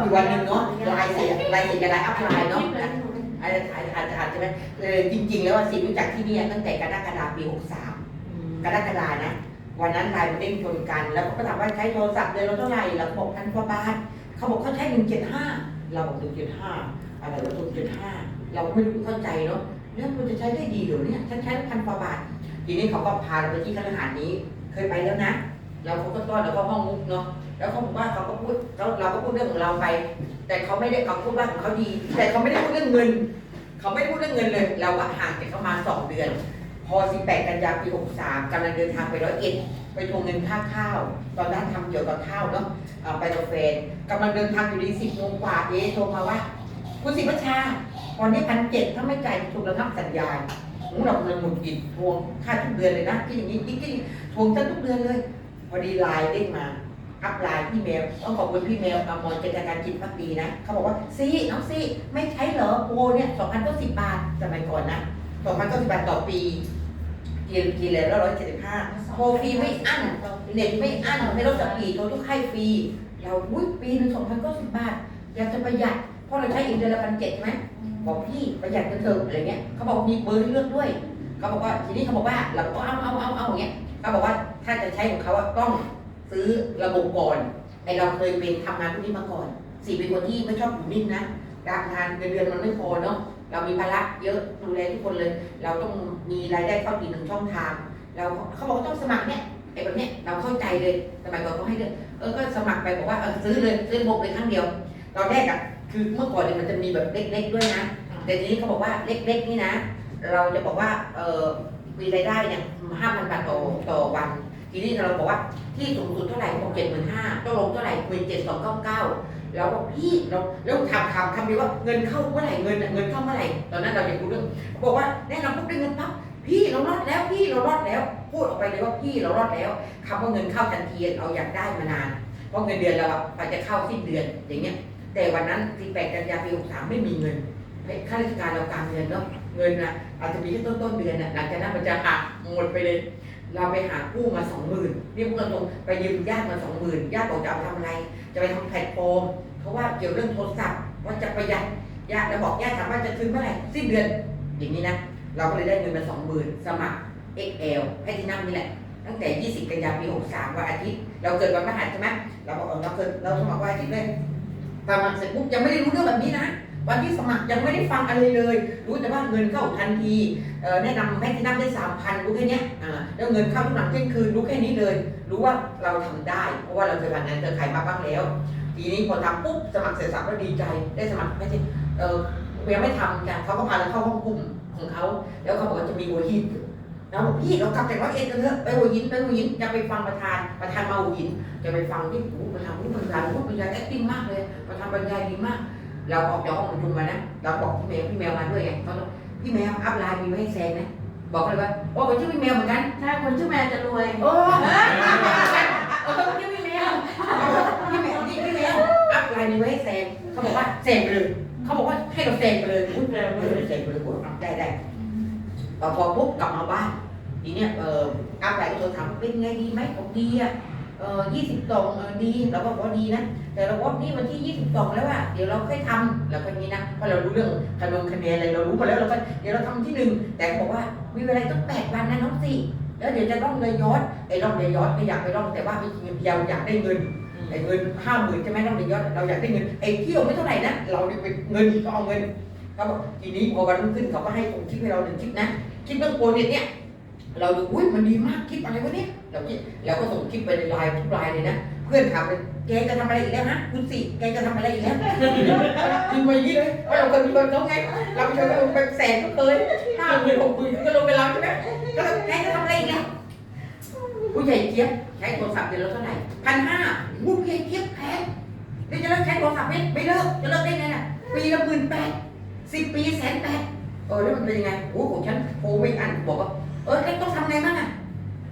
อีกวันหนึ่งเนาะลายเสียลายเสียกับลายอัพไลน์เนาะอาจจะอาจจะอาจจะอาจจะเออจริง ๆ แล้วว่าสิรู้จักที่นี่ตั้งแต่กรกฎาคมปี63กรกฎานะ วันนั้นลายมันเด้งชนกัน แล้วก็ถามว่าใช้โทรศัพท์เดือนละเท่าไหร่เราบอกพันกว่าบาทเขาบอกเขาใช้หนึ่งเจ็ดห้าเราบอกหนึ่งเจ็ดห้าอะไรว่าหนึ่งเจ็ดห้าเราไม่รู้เข้าใจเนาะแล้วมันจะใช้ได้ดีหรือเนี่ยฉันใช้พันกว่าบาททีนี้เขาก็พาเราไปที่คฤหาสน์นี้ เคยไปแล้วนะ เราเขาก็ต้อนแล้วก็ห้องมุกเนาะแล้วเขาบอกว่าเขาก็พูดเราเราก็พูดเรื่องของเราไป แต่เขาไม่ได้เขาพูดว่าของเขาดี แต่เขาไม่ได้พูดเรื่องเงิน เขาไม่ได้พูดเรื่องเงินเลย เราก็ห่างจากเขามาสองเดือน พอ 18 กันยาปี 63กำลังเดินทางไปร้อยเอ็ดไปทวงเงินค่าข้าว ตอนนั้นทำเกี่ยวกับข้าวเนาะไปกับแฟนกำลังเดินทางอยู่ดีสิบโมงกว่าเอ๊โทรมาว่า คุณสิพัชชาตอนนี้พันเจ็ดถ้าไม่จ่ายถูกระงับสัญญาหูเราเงินหมุนกินทวงค่าทุกเดือนเลยนะที่อย่างนี้ที่ที่ทวงฉันทุกเดือนเลย พอดีไลน์เด้งมาอัพไลน์พี่เมลต้องขอบคุณพี่เมลอมรเจตการจิตพักดีนะ เขาบอกว่าซีน้องซีไม่ใช้เหรอโปรเนี่ยสองพันก็สิบบาทสมัยก่อนนะสองพันก็สิบบาทต่อปีกินกินเลยแล้วร้อยเจ็ดสิบห้าโทรฟรีไม่อั้นเน็ตไม่อั้นไม่ลดสปีดโทรทุกค่ายฟรีเราอุ้ยปีหนึ่งสองพันก็สิบบาท อยากจะประหยัดเพราะเราใช้อีกเดือนละพันเจ็ดใช่ไหมบอกพี่ประหยัดกันเถอะอะไรเงี้ยเขาบอกมีเบอร์เลือกด้วยเขาบอกว่าทีนี้เขาบอกว่าเราก็เอาเอาเอาเอาอย่างเงี้ยเขาบอกว่า ถ้าจะใช้ของเขาอะต้องซื้อระบบก่อนไอเราเคยเป็นทำงานพวกนี้มาก่อนสี่เป็นคนที่ไม่ชอบอยู่นิ่งนะการงานเงินเดือนมันไม่พอเนาะเรามีภาระเยอะดูแลทุกคนเลย เราต้องมีรายได้เข้าปีหนึ่งช่องทาง เราเขาบอกว่าต้องสมัครเนี่ยไอ้แบบเนี้ยเราเข้าใจเลยสมัยก่อนเขาให้เลือกเออก็สมัครไปบอกว่าเออซื้อเลยซื้อระบบเลยครั้งเดียวตอนแรกอะคือเมื่อก่อนเนี่ยมันจะมีแบบเล็ก ๆ ด้วยนะ แต่ทีนี้เขาบอกว่าเล็ก ๆ นี่นะ เราจะบอกว่าเออมีรายได้เนี่ยห้าพันบาทต่อต่อวัน ทีนี้เราบอกว่าที่สูงสุดเท่าไหร่บอกเจ็ดหมื่นห้าต้องลงเท่าไหร่หมื่นเจ็ดสองเก้าเก้าเราบอกพี่เราแล้วถามถามคำนี้ว่าเงินเข้าเมื่อไหร่เงินเงินเข้าเมื่อไหร่ตอนนั้นเราอยากรู้เรื่องบอกว่าแนะนำปุ๊บได้เงินปั๊บพี่เรารอดแล้วพี่เรารอดแล้ว พูดออกไปเลยว่าพี่เรารอดแล้วคำว่าเงินเข้าทันทีเราอยากได้มานานเพราะเงินเดือนเราอะไปจะเข้าสิ้นเดือนอย่างเงี้ย แต่วันนั้น18กันยาปี63ไม่มีเงินข้าราชการเราการเงินเนาะเงินนะอาจจะมีแค่ต้นต้นเดือนน่ะหลังจากนั้นมันจะหักหมดไปเลย เราไปหากู้มาสองหมื่นนี่พูดตรงๆไปยืมญาติมาสองหมื่นญาติบอกจะเอาทำอะไร จะไปทำแพลตฟอร์มเพราะว่าเกี่ยวเรื่องโทรศัพท์ว่าจะประหยัดญาติแล้วบอกญาติถามว่าจะคืนเมื่อไหร่สิ้นเดือน อย่างนี้นะ เราก็เลยได้เงินมาสองหมื่นสมัคร XL ให้ที่นั่งนี่แหละ ตั้งแต่ 20 กันยาปี 63 วันอาทิตย์ เราเกิดวันพฤหัสใช่ไหมเราบอกเออเราเกิดเราสมัครวันอาทิตย์เลยสมัครเสร็จปุ๊บยังไม่ได้รู้เรื่องแบบนี้นะ วันที่สมัครยังไม่ได้ฟังอะไรเลย รู้แต่ว่าเงินเข้าทันทีแนะนำให้ที่นั่งได้3,000รู้แค่นี้แล้วเงินเข้าทุกหลังเที่ยงคืนรู้แค่นี้เลย รู้ว่าเราทำได้ เพราะว่าเราเคยผ่านงานเครือข่ายมาบ้างแล้ว ทีนี้พอทำปุ๊บสมัครเสร็จสับก็ดีใจได้สมัครไม่ใช่เออยังไม่ทำกันเขาก็พาเราเข้าห้องกลุ่มของเขาแล้วเขาบอกว่าจะมีหัวหินเราบอกพี่เรากลับจากร้อยเอ็ดกันเถอะไปหัวหินไปหัวหินจะไปฟังประธานประธานมาหัวหินจะไปฟังที่หูประธานผู้บรรยายผู้บรรยายแอคติ้งมากเลยประธานบรรยายดีมาก เราออกจากห้องประชุมมานะเราบอกพี่แมวพี่แมวมาด้วยไงเขาบอกพี่แมวอัพไลน์มีไว้ให้แซงนะบอกเลยว่าโอ้ผมชื่อพี่แมวเหมือนกันถ้าคนชื่อแมวจะรวยโอ้เออชื่อพี่แมวพี่แมวนี่พี่แมวอัพไลน์มีไว้ให้แซงเขาบอกว่าแซงไปเลยเขาบอกว่าให้เราแซงไปเลยอุ๊ยแซงไปเลยแซงไปเลยกดได้ได้พอพอปุ๊บกลับมาบ้านทีเนี้ยเอออัพไลน์ก็โทรถามเป็นไงดีไหมบอกดีอะ เออยี่สิบสองเออดีเราก็บอกว่าดีนะ แต่เราว่านี่วันที่22แล้วอะเดี๋ยวเราค่อยทำเราก็นี้นะเพราะเรารู้เรื่องคะนงคะแนนอะไรเรารู้หมดแล้วเราก็เดี๋ยวเราทำที่หนึ่งแต่เขาบอกว่ามีเวลาต้องแปดวันนะน้องสี่แล้วเดี๋ยวจะต้องเลยยอดไอ้ร่องเลยยอดไม่อยากไปร่องแต่ว่าไม่จริงๆเราอยากได้เงินไอ้เงินห้าหมื่นใช่ไหมร่องเลยยอดเราอยากได้เงินไอ้เที่ยวไม่เท่าไหร่นะเราเนี่ยไปเงินก็เอาเงินเขาบอกทีนี้พอวันรุ่งขึ้นเขาก็ให้ผมคิดให้เราหนึ่งคลิปนะคลิปเรื่องโปรเจกต์เนี่ย เราดูอุ้ยมันดีมากคลิปอะไรวะเนี่ยเราคิดเราก็ส่งคลิปไปในไลน์ทุกไลน์เลยนะ เพื่อนถามเลยแกจะทำอะไรอีกแล้วฮะคุณสี่แกจะทำอะไรอีกแล้วยิงไปอย่างนี้เลยว่าเราเคยมีคนเขาไงเราเคยเป็นแสนก็เคยห้าหมื่นหกหมื่นก็ลงไปเราใช่ไหมก็แกจะทำอะไรอีกแล้วผู้ใหญ่เจี๊ยบใช้โทรศัพท์เดือนละเท่าไหร่พันห้าผู้ใหญ่เจี๊ยบแพงเดี๋ยวจะเลิกใช้โทรศัพท์ไหมไม่เลิกจะเลิกได้ไงน่ะปีละหมื่นแปดสิบปีแสนแปดเออแล้วมันเป็นยังไงโอ้ของฉันโทรไม่อันบอกว่า เออแล้วต้องทำไงบ้างอะ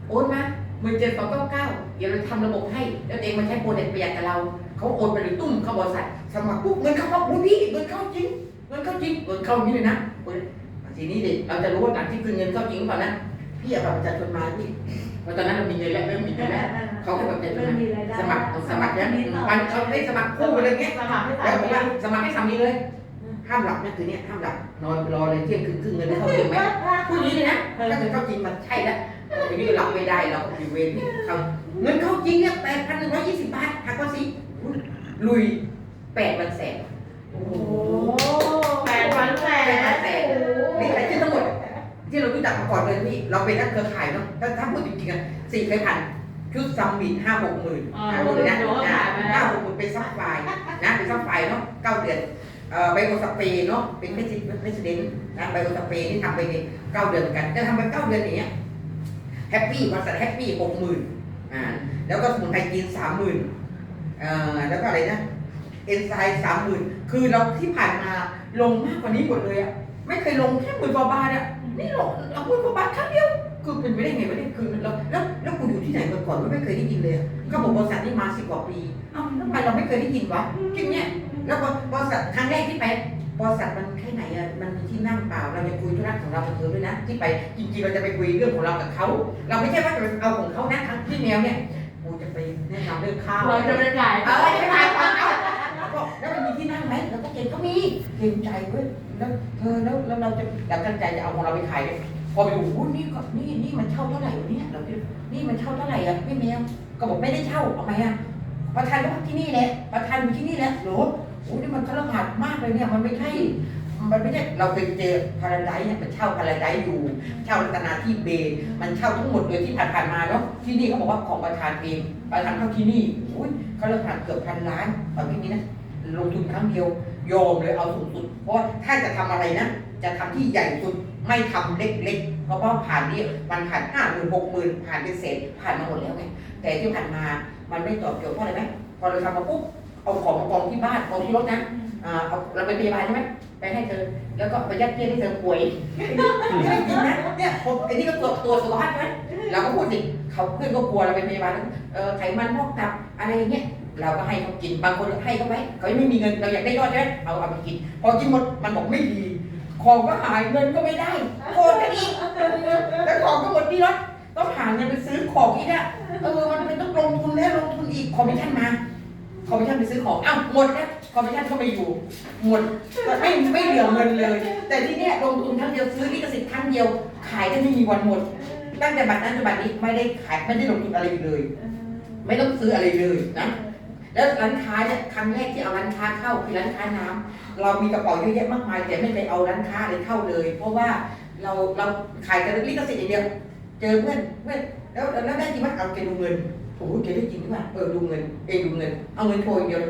โอนมาหมื่นเจ็ดสองเก้าเก้าเดี๋ยวเราทำระบบให้ แล้วเองมาใช้โปรเด็ดประหยัดกับเรา เขาโอนไปเลยตุ้มเข้าบริษัทสมัครปุ๊บเงินเข้าปั๊บอุ้ยพี่เงินเข้าจริง เงินเข้าจริงเงินเข้าอย่างนี้เลยนะโอ้ยทีนี้เด็กเราจะรู้ว่าหลังที่คืนเงินเข้าจริงหรือเปล่านะ พี่เอาบัตรประชาชนมาพี่พอราะตอนนั้นเรามีเงินแล้วเริ่มมีเงินแล้วเขาก็แบบจะเริ่มมีรายได้สมัครสมัครเนี่ยมันเขาได้สมัครคู่อะไรเงี้ยสมัครให้สาแล้วมีบอกว่าสมัครให้สามีเลย ห้ามหลับนะคืนนี้ห้ามหลับนอนรอเลยเที่ยงคืนครึ่งเงินได้เข้าจริงไหมพูดอย่างนี้เลยนะถ้าเงินเข้าจริงมันใช่แล้วทีนี้หลับไม่ได้เราก็มีเวรนี่เขาเงินเข้าจริงเนี่ยแปดพันหนึ่งร้อยยี่สิบบาทหักภาษีลุยแปดวันแสนโอ้โหแปดพันแสนนี่ใครที่ทั้งหมด ที่เรารู้จักมาก่อนเลยพี่เราเป็นนักเครือข่ายเนาะถ้าถ้าพูดจริงๆอะสี่เคยพันชุดซัมมิตห้าหกหมื่นอ่าห้าหกหมื่นนะห้าหกหมื่นเป็นซัพพลายนะเป็นซัพพลายเนาะเก้าเดือนเอ่อ ไบโอสเปรย์เนาะเป็นไม่ใช่ไม่ใช่เดนนะไบโอสเปรย์ที่ทำไปเนี่ยเก้าเดือนกันจะทำไปเก้าเดือนอย่างเงี้ยแฮปปี้บริษัทแฮปปี้หกหมื่นอ่าแล้วก็สมุนไพรจีนสามหมื่นเอ่อแล้วก็อะไรนะเอนไซม์สามหมื่นคือเราที่ผ่านมาลงมากกว่านี้หมดเลยอะไม่เคยลงแค่หมื่นกว่าบาทอะนี่หรอกเราพูดประมาณครั้งเดียว คือเป็นไปได้ไงวะเนี่ยคือเราแล้วแล้วกูอยู่ที่ไหนมาก่อนว่าไม่เคยได้ยินเลยอะก็บอกบริษัทนี้มาสิบกว่าปีเอ้าทำไมเราไม่เคยได้ยินวะจริงเนี่ยแล้วบริษัทครั้งแรกที่ไปบริษัทมันแค่ไหนอะมันมีที่นั่งเปล่า เราจะคุยธุระของเรากับเธอด้วยนะ ที่ไปจริงๆเราจะไปคุยเรื่องของเรากับเขา เราไม่ใช่ว่าจะไปเอาของเขานะครั้งที่แมวเนี่ยกูจะไปแนะนำเรื่องข้าวเราจะไปขายเออจะไปขายของเขาบอกแล้วมันมีที่นั่งไหมแล้วก็เกณฑ์ก็มีเกรงใจเว้ยแล้วเออแล้วแล้วเราจะเราตั้งใจจะเอาของเราไปขายเนี่ย พอไปดูอู้นี่ก็นี่นี่มันเช่าเท่าไหร่วะเนี่ยเราคิดนี่มันเช่าเท่าไหร่อะพี่แมวก็บอกไม่ได้เช่าเอาไหมอะประธานก็ที่นี่แหละประธานอยู่ที่นี่แหละโหรโอ้นี่มันคารหัสมากเลยเนี่ยมันไม่ใช่มันไม่ใช่เราเคยเจอพาราไดซ์เนี่ยมันเช่าพาราไดซ์อยู่ เช่ารัตนาที่เบย์มันเช่าทั้งหมดเลยที่ผ่านๆมาเนาะที่นี่เขาบอกว่าของประธานเองประธานเข้าที่นี่อุ้ยเขาเลิกผ่านเกือบพันล้านตอนนี้นะลงทุนครั้งเดียวยอมเลยเอาสูงสุดเพราะว่าถ้าจะทำอะไรนะ จะทำที่ใหญ่สุด ไม่ทำเล็กๆ เพราะว่าผ่านนี่มันผ่านห้าหมื่นหกหมื่นผ่านเป็นเศษผ่านมาหมดแล้วไงแต่ที่ผ่านมามันไม่ตอบโจทย์เพราะอะไรไหมพอเราทำมาปุ๊บเอาของมากองที่บ้านกองที่รถนะอ่าเอาเราไปพยาบาลใช่ไหมไปให้เธอ แล้วก็ไปยัดเยียดให้เธอป่วยไม่ได้จริงนะเนี่ยผมไอ้นี่ก็ตัวตัวสุขภาพใช่ไหมเราก็พูดสิเขาเพื่อนก็กลัวเราไปพยาบาลเออไขมันพอกตับอะไรอย่างเงี้ยเราก็ให้เขากินบางคนให้เขาไว้เขายังไม่มีเงินเราอยากได้ยอดใช่ไหมเอาเอาไปกิน พอกินหมดมันบอกไม่ดี ของก็หายเงินก็ไม่ได้โกนกันอีกแล้วของก็หมดที่รถต้องหาเงินไปซื้อของอีกอะเออมันเป็นต้องลงทุนแล้วลงทุนอีกคอมมิชชั่นมาคอมมิชชั่นไปซื้อของอ้าวหมดแล้วคอมมิชชั่นก็ไม่อยู่ หมดไม่ไม่เหลือเงินเลย แต่ที่เนี้ยลงทุนครั้งเดียวซื้อลิขสิทธิ์ครั้งเดียว ขายก็ไม่มีวันหมด ตั้งแต่บัดนั้นจนบัดนี้ไม่ได้ขายไม่ได้ลงทุนอะไรเลย ไม่ต้องซื้ออะไรเลยนะ แล้วร้านค้าเนี่ยครั้งแรกที่เอาร้านค้าเข้าคือร้านค้าน้ำเรามีกระเป๋าเยอะแยะมากมาย แต่ไม่ไปเอาร้านค้าอะไรเข้าเลย เพราะว่าเราเราขายกันลิขสิทธิ์อย่างเดียวเจอเพื่อนเพื่อนแล้วแล้วได้จริงไหมเอาแกดูเงินโอ้โหแกได้จริงหรือเปล่าเออดูเงินเองดูเงิน เอาเงินโชว์อย่างเดียว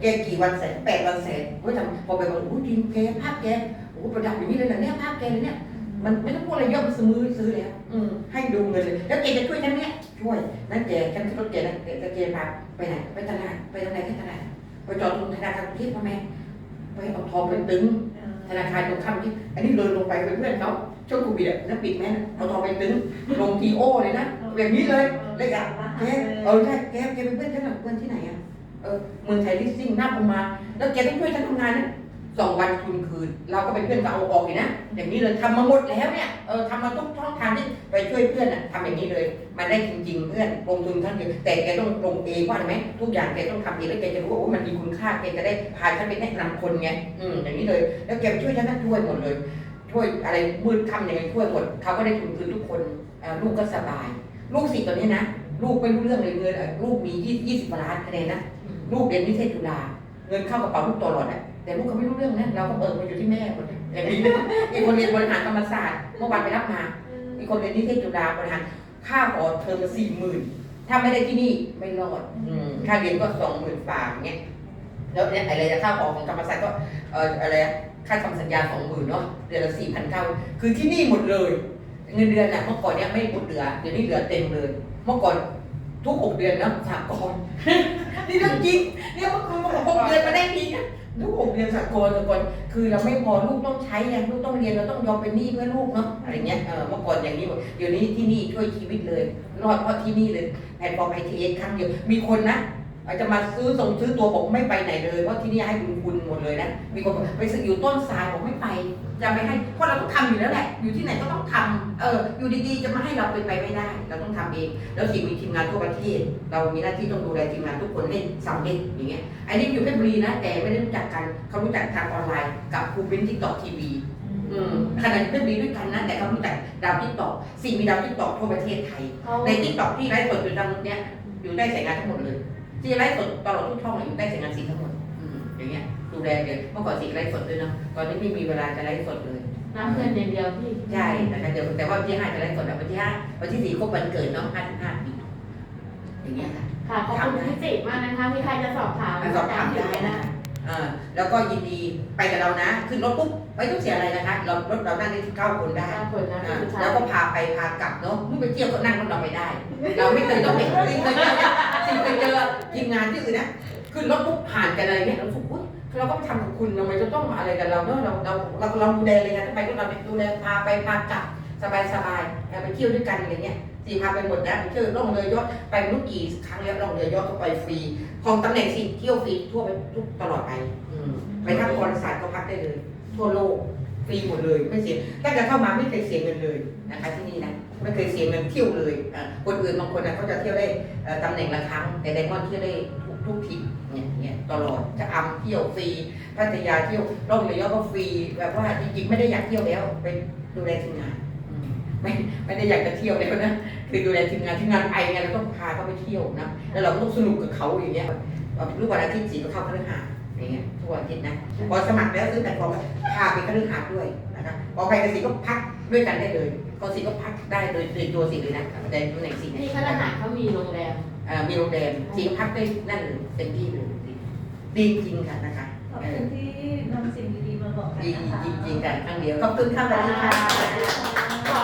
แกกี่วันแสนแปดวันแสนโอ้ยทำพอไปบอกโอ้โหจริงแกภาพแกโอ้โหประดับอย่างนี้เลยนะเนี่ยภาพแกเลยเนี่ยมันไม่ต้องพูดอะไรเยอะมันซื้อมือซื้อแล้วอืมให้ดูเงินเลยแล้วแกจะช่วยฉันเนี่ย ช่วยนั่นแกฉันขึ้นรถแกนะแกจะแกพาไปไหนไปตลาดไปตรงไหนแค่ตลาดไปจอดตรงธนาคารกรุงเทพพ่อแม่ไปเอาทองไปตึงธนาคารตรงข้ามที่อันนี้เดินลงไปเป็นเพื่อนเขาช่วงโควิดอะนั่นปิดแม่นะเอาทองไปตึงลงทีโอเลยนะแบบนี้เลยเลยอะแกเออใช่แกแกเป็นเพื่อนฉันหรอเพื่อนที่ไหนอะเออเมืองไทยลิสซิ่งหน้าผมมา แล้วแกต้องช่วยฉันทำงานนะ สองวันทุนคืน เราก็เป็นเพื่อนกับเอาออกเลยนะอย่างนี้เลยทำมาหมดแล้วเนี่ยเออทำมาทุกช่องทางที่ไปช่วยเพื่อนอะทำอย่างนี้เลยมันได้จริง ๆ เพื่อนลงทุนครั้งเดียวแต่แกต้องลงเองว่าไหมทุกอย่างแกต้องทำเองแล้วแกจะรู้ว่าโอ้มันมีคุณค่าแกจะได้พาฉันไปแนะนำคนไงอืมอย่างนี้เลย แล้วแกไปช่วยฉันนั่นช่วยหมดเลย ช่วยอะไรมืดค่ำยังไงช่วยหมดเขาก็ได้ทุนคืนทุกคนลูกก็สบาย ลูกสี่ตอนนี้นะลูกไม่รู้เรื่องเลยเงินลูกมียี่ยี่สิบล้านคะแนนนะลูกเรียนนิเทศจุฬาเงินเข้ากระเป๋าลูกตลอดอะ แต่ลูกเขาไม่รู้เรื่องนะเราก็เบิกมาอยู่ที่แม่หมดเลยอย่างนี้นะอีกคนเรียนบริหารธรรมศาสตร์เมื่อวานไปรับมามีคนเรียนนิเทศจุฬาบริหารค่าหอเทอมสี่หมื่นถ้าไม่ได้ที่นี่ไม่รอดอืมค่าเรียนก็สองหมื่นฝากเงี้ยแล้วเนี่ยอะไรนะค่าหอของธรรมศาสตร์ก็เอ่ออะไรอะค่าทำสัญญาสองหมื่นเนาะเดือนละสี่พันเก้าคือที่นี่หมดเลย เงินเดือนอะเมื่อก่อนเนี่ยไม่หมดเหลือเดี๋ยวนี้เหลือเต็มเลย เมื่อก่อนทุกหกเดือนนะสากลนี่เรื่องจริงเนี่ยเมื่อคืนหกเดือนมาได้ทีนะ ทุกหกเรียนสากลสากลคือเราไม่พอลูกต้องใช้ไงลูกต้องเรียนเราต้องยอมเป็นหนี้เพื่อลูกเนาะอะไรเงี้ยเออเมื่อก่อนอย่างนี้หมดเดี๋ยวนี้ที่นี่ช่วยชีวิตเลยรอดเพราะที่นี่เลยแพลตฟอร์มไอทีเอครั้งเดียวมีคนนะ อาจจะมาซื้อส่งซื้อตัวบอกไม่ไปไหนเลยเพราะที่นี่ให้บุญคุณหมดเลยนะมีคนบอกไปซื้ออยู่ต้นทรายบอกไม่ไป จะไม่ให้เพราะเราต้องทำอยู่แล้วแหละอยู่ที่ไหนก็ต้องทำเอออยู่ดีๆ จะมาให้เราเป็นไปไม่ได้ เราต้องทำเอง แล้วสิมีทีมงานทั่วประเทศเรามีหน้าที่ต้องดูแลทีมงานทุกคนให้สำเร็จอย่างเงี้ยอันนี้อยู่เพชรบุรีนะ แต่ไม่ได้รู้จักกันเขารู้จักทางออนไลน์กับครูเป็นทิกตอกทีวีอืมขณะที่เพชรบุรีด้วยกันนะแต่เขารู้จักดาวทิกตอกสิ่งมีดาวทิกตอกทั่วประเทศไทยเขาในทิกตอกที่ไลฟ์สดอยู่ตรงเนี้ยอยู่ใต้สายงานทั้งหมดเลย ที่ไลฟ์สดตลอดทุกช่องเลยอยู่ใต้สายงานสีทั้งหมดอืมอย่างเงี้ยดูแลเลยเมื่อก่อนสีไลฟ์สดด้วยเนาะตอนนี้ไม่มีเวลาจะไลฟ์สดเลยน้ำเงินอย่างเดียวพี่ใช่แต่เดี๋ยวแต่ว่าวันที่ห้าจะไลฟ์สดแล้ววันที่ห้าวันที่สี่ครบวันเกิดน้องห้าสิบห้าปีอย่างเงี้ยค่ะ ค่ะขอบคุณพี่จิมากนะคะมีใครจะสอบถามมาสอบถามได้นะคะอ่าแล้วก็ยินดีไปกับเรานะ ขึ้นรถปุ๊บไม่ต้องเสียอะไรนะคะ เรารถเรานั่งได้เก้าคนได้ห้าคนนะอ่าผู้ชายแล้วก็พาไปพากลับเนาะมุ่งไปเที่ยวก็นั่งรถเราไม่ได้ เราไม่เคยต้องไปสิ่งเคย เจอยิงเจอทีมงานที่อื่นนะขึ้นรถปุ๊บผ่านกันอะไรเงี้ยเราสุกอุ้ยเราก็ไปทำกับคุณทำไมจะต้องมาอะไรกับเราเนาะเราเราเราเราดูแลเลยนะทำไมก็เราดูแลพาไปพากลับสบายสบายไปเที่ยวด้วยกันอะไรเงี้ยสี่พาไปหมดนะไปเที่ยวล่องเรือยอดไปรู้กี่ครั้งแล้วล่องเรือยอดก็ไปฟรีของตำแหน่งสี่เที่ยวฟรีทั่วไปทุกตลอดไปไปทักบริษัทก็พักได้เลย ทั่วโลกฟรีหมดเลยไม่เสียตั้งแต่เข้ามาไม่เคยเสียเงินเลยนะคะที่นี่นะ ไม่เคยเสียเงินเที่ยวเลยอะคนอื่นบางคนนะเขาจะเที่ยวได้ตำแหน่งละครั้ง แต่ไดมอนด์เที่ยวได้ทุกทุกทริปเนี่ยเนี่ยตลอดจะอำเที่ยวฟรีพัทยาเที่ยวล่องเรือยอก็ฟรีแบบว่าจริงๆไม่ได้อยากเที่ยวแล้วไปดูแลทีมงานไม่ไม่ได้อยากจะเที่ยวแล้วนะคือดูแลทีมงานทีมงานไปไงเราต้องพาเขาไปเที่ยวนะแล้วเราก็ต้องสนุกกับเขาอย่างเงี้ยแบบลูกวันอาทิตย์สี่ก็เข้าพฤหัสอย่างเงี้ย ทุกวันอาทิตย์นะพอสมัครแล้วซื้อแพลตฟอร์มแล้วพาไปคฤหาสน์ด้วยนะคะพอไปกับสีก็พักด้วยกันได้เลยก็สีก็พักได้โดยโดยตัวสีเลยนะแต่ตำแหน่งสีเนี่ยที่ขนาดเขามีโรงแรมเอ่อมีโรงแรมสีก็พักได้นั่นเลยเต็มที่เลยดีจริงค่ะนะคะขอบคุณที่นำสิ่งดีๆมาบอกกันดีนะคะจริงๆกันครั้งเดียวขอบคุณค่ะสวัสดีค่ะขอ